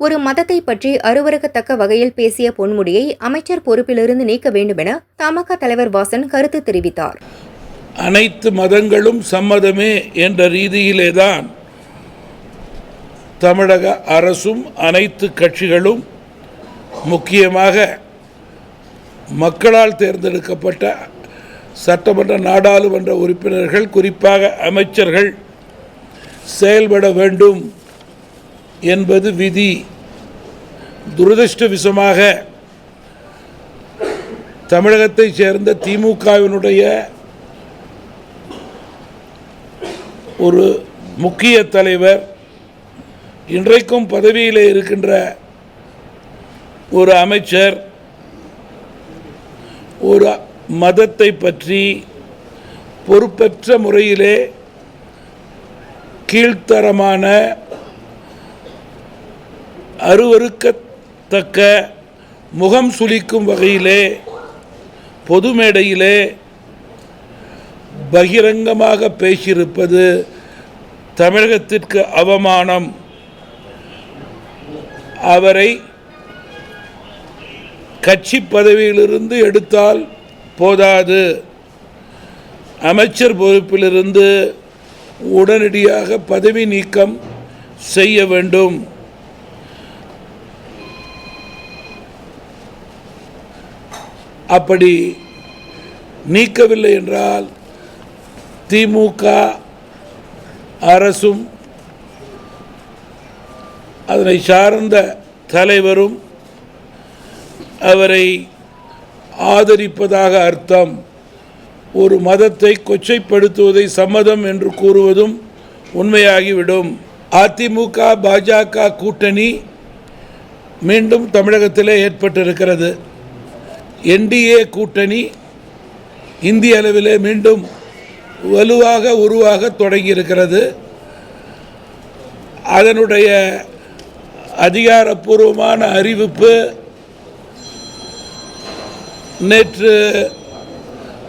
ஒரு மதத்தை பற்றி அருவருக்கத்தக்க வகையில் பேசிய பொன்முடியை அமைச்சர் பொறுப்பிலிருந்து நீக்க வேண்டுமென தமாக தலைவர் வாசன் கருத்து தெரிவித்தார். அனைத்து மதங்களும் சம்மதமே என்ற ரீதியிலேதான் தமிழக அரசும் அனைத்து கட்சிகளும் முக்கியமாக மக்களால் தேர்ந்தெடுக்கப்பட்ட சட்டமன்ற நாடாளுமன்ற உறுப்பினர்கள் குறிப்பாக அமைச்சர்கள் செயல்பட வேண்டும் என்பது விதி. துரதிருஷ்டவிசமாக தமிழகத்தைச் சேர்ந்த திமுகவினுடைய ஒரு முக்கிய தலைவர் இன்றைக்கும் பதவியில் இருக்கின்ற ஒரு அமைச்சர் ஒரு மதத்தை பற்றி பொறுப்பற்ற முறையிலே கீழ்த்தரமான அருவருக்கத்தக்க முகம் சுளிக்கும் வகையிலே பொது மேடையிலே பகிரங்கமாக பேசியிருப்பது தமிழகத்திற்கு அவமானம். அவரை கட்சி பதவியிலிருந்து எடுத்தால் போதாது. அமைச்சர் பொறுப்பிலிருந்து உடனடியாக பதவி நீக்கம் செய்ய வேண்டும். அப்படி நீக்கவில்லை என்றால் திமுக அரசும் அதனை சார்ந்த தலைவரும் அவரை ஆதரிப்பதாக அர்த்தம். ஒரு மதத்தை கொச்சைப்படுத்துவதை சம்மதம் என்று கூறுவதும் உண்மையாகிவிடும். அதிமுக பாஜக கூட்டணி மீண்டும் தமிழகத்திலே ஏற்பட்டிருக்கிறது. என்டிஏ கூட்டணி இந்திய அளவிலே மீண்டும் வலுவாக உருவாக தொடங்கியிருக்கிறது. அதனுடைய அதிகாரப்பூர்வமான அறிவிப்பு நேற்று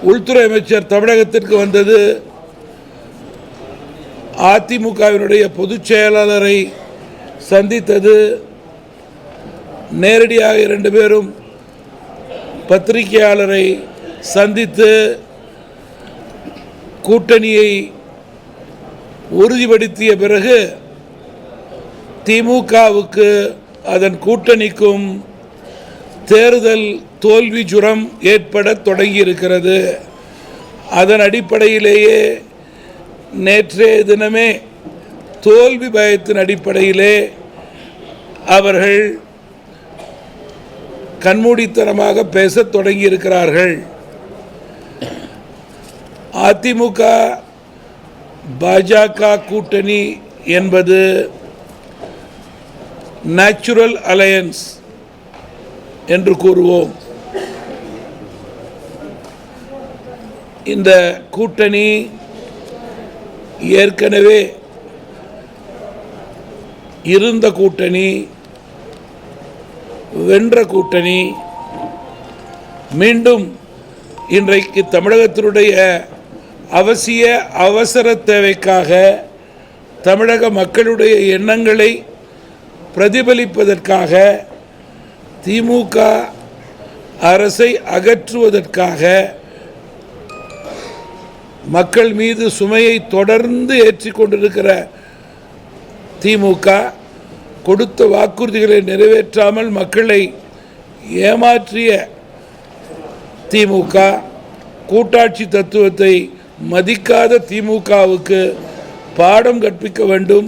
உள்துறை அமைச்சர் தமிழகத்திற்கு வந்தது. அதிமுகவினுடைய பொதுச் செயலாளரை சந்தித்தது. நேரடியாக இரண்டு பேரும் பத்திரிகையாளரை சந்தித்து கூட்டணியை உறுதிப்படுத்திய பிறகு திமுகவுக்கு அதன் கூட்டணிக்கும் தேர்தல் தோல்வி ஜுரம் ஏற்பட தொடங்கியிருக்கிறது. அதன் அடிப்படையிலேயே நேற்றைய தினமே தோல்வி பயத்தின் அடிப்படையிலே அவர்கள் கண்மூடித்தனமாக பேசத் தொடங்கியிருக்கிறார்கள். அதிமுக பாஜக கூட்டணி என்பது நேச்சுரல் அலையன்ஸ் என்று கூறுவோம். இந்த கூட்டணி ஏற்கனவே இருந்த கூட்டணி வென்ற கூட்டணி மீண்டும் இன்றைக்கு தமிழகத்தினுடைய அவசிய அவசர தேவைக்காக தமிழக மக்களுடைய எண்ணங்களை பிரதிபலிப்பதற்காக திமுக அரசை அகற்றுவதற்காக மக்கள் மீது சுமையை தொடர்ந்து ஏற்றி கொண்டிருக்கிற திமுக கொடுத்த வாக்குறுதிகளை நிறைவேற்றாமல் மக்களை ஏமாற்றிய திமுக கூட்டாட்சி தத்துவத்தை மதிக்காத திமுகவுக்கு பாடம் கற்பிக்க வேண்டும்.